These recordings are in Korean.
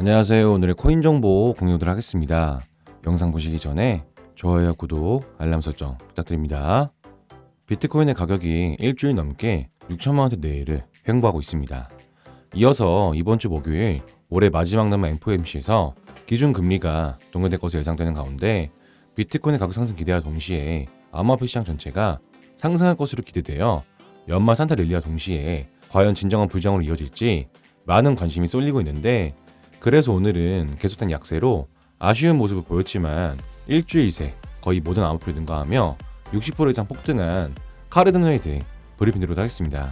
안녕하세요. 오늘의 코인 정보 공유를 하겠습니다. 영상 보시기 전에 좋아요, 구독, 알람 설정 부탁드립니다. 비트코인의 가격이 일주일 넘게 6천만 원대 내외를 횡보하고 있습니다. 이어서 이번 주 목요일 올해 마지막 남은 FOMC에서 기준 금리가 동결될 것으로 예상되는 가운데 비트코인의 가격 상승 기대와 동시에 암호화폐 시장 전체가 상승할 것으로 기대되어 연말 산타 랠리와 동시에 과연 진정한 불장으로 이어질지 많은 관심이 쏠리고 있는데 그래서 오늘은 계속된 약세로 아쉬운 모습을 보였지만 일주일 새 거의 모든 암호표를 능가하며 60% 이상 폭등한 카르드노에 대해 브리핑 드리도록 하겠습니다.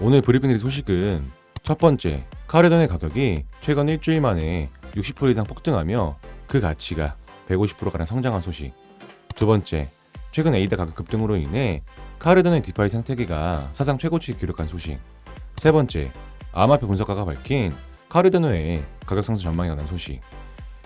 오늘 브리핑 드릴 소식은 첫 번째, 카르드노의 가격이 최근 일주일 만에 60% 이상 폭등하며 그 가치가 150%가량 성장한 소식. 두 번째, 최근 에이다 가격 급등으로 인해 카르드노의 디파이 생태계가 사상 최고치를 기록한 소식. 세 번째, 암호화폐 분석가가 밝힌 카르드노의 가격 상승 전망이 나는 소식.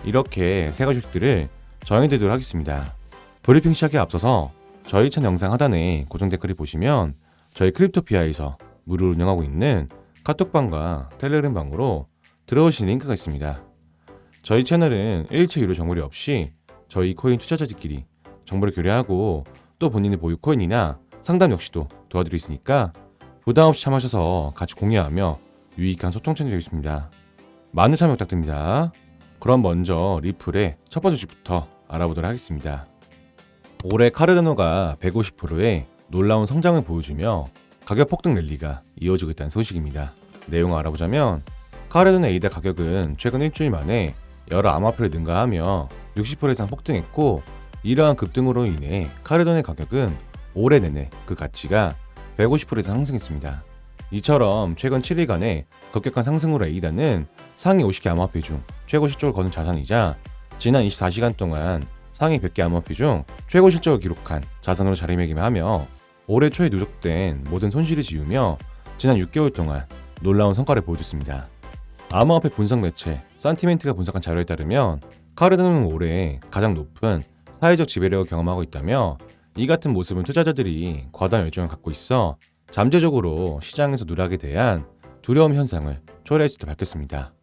이렇게 세 가지 소식들을 정해드리도록 하겠습니다. 브리핑 시작에 앞서서 저희 채널 영상 하단에 고정 댓글을 보시면 저희 크립토피아에서 무료로 운영하고 있는 카톡방과 텔레그램 방으로 들어오신 링크가 있습니다. 저희 채널은 일체 유료 정보료 없이 저희 코인 투자자들끼리 정보를 교류하고 또 본인의 보유 코인이나 상담 역시도 도와드리고 있으니까 부담 없이 참여하셔서 같이 공유하며 유익한 소통 채널이 되겠습니다. 많은 참여 부탁드립니다. 그럼 먼저 리플의 첫 번째 주부터 알아보도록 하겠습니다. 올해 카르다노가 150%의 놀라운 성장을 보여주며 가격 폭등 랠리가 이어지고 있다는 소식입니다. 내용을 알아보자면 카르다노 에이다 가격은 최근 일주일 만에 여러 암호화폐를 능가하며 60% 이상 폭등했고 이러한 급등으로 인해 카르돈의 가격은 올해 내내 그 가치가 150% 이상 상승했습니다. 이처럼 최근 7일간의 급격한 상승으로 에이다는 상위 50개 암호화폐 중 최고 실적을 거둔 자산이자 지난 24시간 동안 상위 100개 암호화폐 중 최고 실적을 기록한 자산으로 자리매김하며 올해 초에 누적된 모든 손실을 지우며 지난 6개월 동안 놀라운 성과를 보여줬습니다. 암호화폐 분석 매체 산티멘트가 분석한 자료에 따르면 카르드는 올해 가장 높은 사회적 지배력을 경험하고 있다며 이 같은 모습은 투자자들이 과다한 열정을 갖고 있어 잠재적으로 시장에서 누락에 대한 두려움 현상을 초래할 수도 밝혔습니다.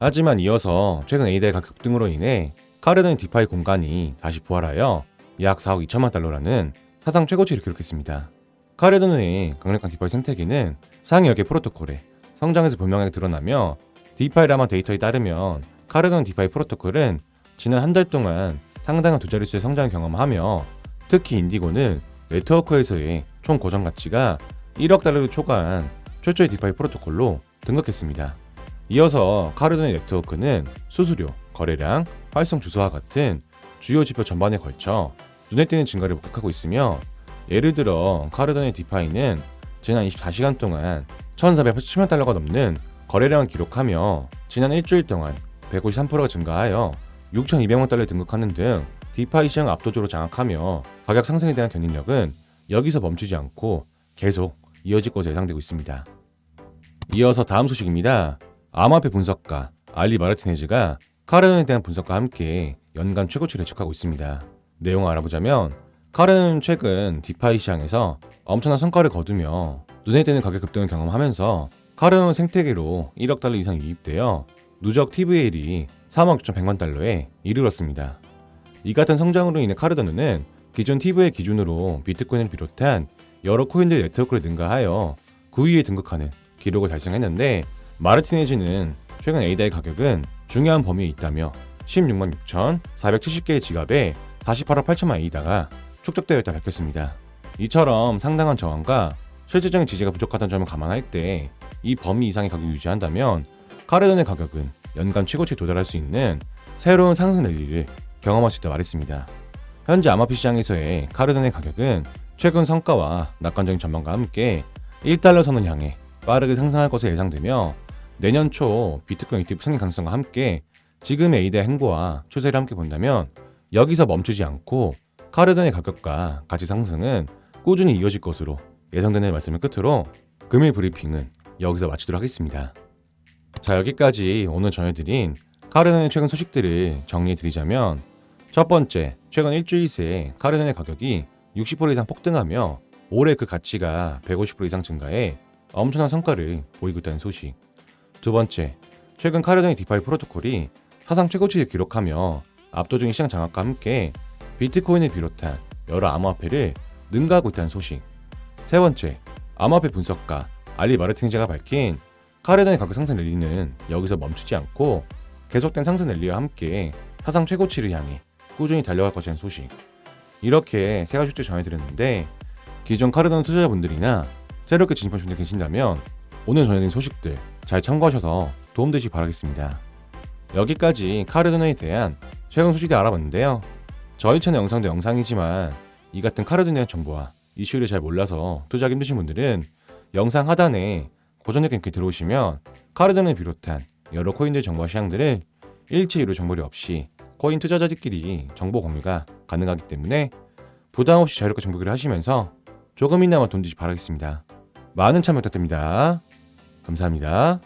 하지만 이어서 최근 A대 가격 등으로 인해 카르든 디파이 공간이 다시 부활하여 약 4억 2천만 달러라는 사상 최고치를 기록했습니다. 카르든의 강력한 디파이 생태계는 상위 10개 프로토콜에 성장에서 분명하게 드러나며 디파이 라마 데이터에 따르면 카르든 디파이 프로토콜은 지난 한 달 동안 상당한 두 자릿수의 성장을 경험하며 특히 인디고는 네트워크에서의 총 고정 가치가 1억 달러를 초과한 최초의 디파이 프로토콜로 등극했습니다. 이어서 카르돈의 네트워크는 수수료, 거래량, 활성 주소와 같은 주요 지표 전반에 걸쳐 눈에 띄는 증가를 목격하고 있으며 예를 들어 카르돈의 디파이는 지난 24시간 동안 1,487만 달러가 넘는 거래량을 기록하며 지난 일주일 동안 153%가 증가하여 6,200만 달러에 등극하는 등 디파이 시장을 압도적으로 장악하며 가격 상승에 대한 견인력은 여기서 멈추지 않고 계속 이어질 것으로 예상되고 있습니다. 이어서 다음 소식입니다. 암호화폐 분석가 알리 마르티네즈가 카르돈에 대한 분석과 함께 연간 최고치를 예측하고 있습니다. 내용을 알아보자면 카르는 최근 디파이 시장에서 엄청난 성과를 거두며 눈에 띄는 가격 급등을 경험하면서 카르는 생태계로 1억 달러 이상 유입되어 누적 TVL이 3억 6,100만 달러에 이르렀습니다. 이 같은 성장으로 인해 카르다노는 기존 TVL 기준으로 비트코인을 비롯한 여러 코인들 네트워크를 능가하여 9위에 등극하는 기록을 달성했는데 마르티네즈는 최근 에이다의 가격은 중요한 범위에 있다며 16만 6,470개의 지갑에 48억 8천만 에이다가 축적되어 있다 밝혔습니다. 이처럼 상당한 저항과 실질적인 지지가 부족하다는 점을 감안할 때 이 범위 이상의 가격을 유지한다면 카르돈의 가격은 연간 최고치에 도달할 수 있는 새로운 상승 랠리를 경험할 수 있다고 말했습니다. 현재 암호화폐 시장에서의 카르돈의 가격은 최근 성과와 낙관적인 전망과 함께 1달러 선을 향해 빠르게 상승할 것으로 예상되며 내년 초 비트코인 ETF 승인 가능성과 함께 지금의 에이드의 행보와 추세를 함께 본다면 여기서 멈추지 않고 카르돈의 가격과 가치 상승은 꾸준히 이어질 것으로 예상되는 말씀을 끝으로 금일 브리핑은 여기서 마치도록 하겠습니다. 자 여기까지 오늘 전해드린 카르돈의 최근 소식들을 정리해드리자면 첫 번째, 최근 일주일 새 카르돈의 가격이 60% 이상 폭등하며 올해 그 가치가 150% 이상 증가해 엄청난 성과를 보이고 있다는 소식. 두 번째, 최근 카르돈의 디파이 프로토콜이 사상 최고치를 기록하며 압도적인 시장 장악과 함께 비트코인을 비롯한 여러 암호화폐를 능가하고 있다는 소식. 세 번째, 암호화폐 분석가 알리 마르틴제가 밝힌 카르돈의 가격 상승 랠리는 여기서 멈추지 않고 계속된 상승 랠리와 함께 사상 최고치를 향해 꾸준히 달려갈 것이라는 소식. 이렇게 세 가지 소식 전해드렸는데 기존 카르돈 투자자분들이나 새롭게 진입하신 분들 계신다면 오늘 전해드린 소식들 잘 참고하셔서 도움되시 기 바라겠습니다. 여기까지 카르돈에 대한 최근 소식들 알아봤는데요. 저희 채널 영상도 영상이지만 이 같은 카르돈에 대한 정보와 이슈를 잘 몰라서 투자하기 힘드신 분들은 영상 하단에 고전력 링크 들어오시면 카르돈을 비롯한 여러 코인들 정보와 시장들을 일체이로 정보리 없이 코인 투자자들끼리 정보 공유가 가능하기 때문에 부담 없이 자유롭게 정보기를 하시면서 조금이나마 돈 되시 바라겠습니다. 많은 참여 부탁드립니다. 감사합니다.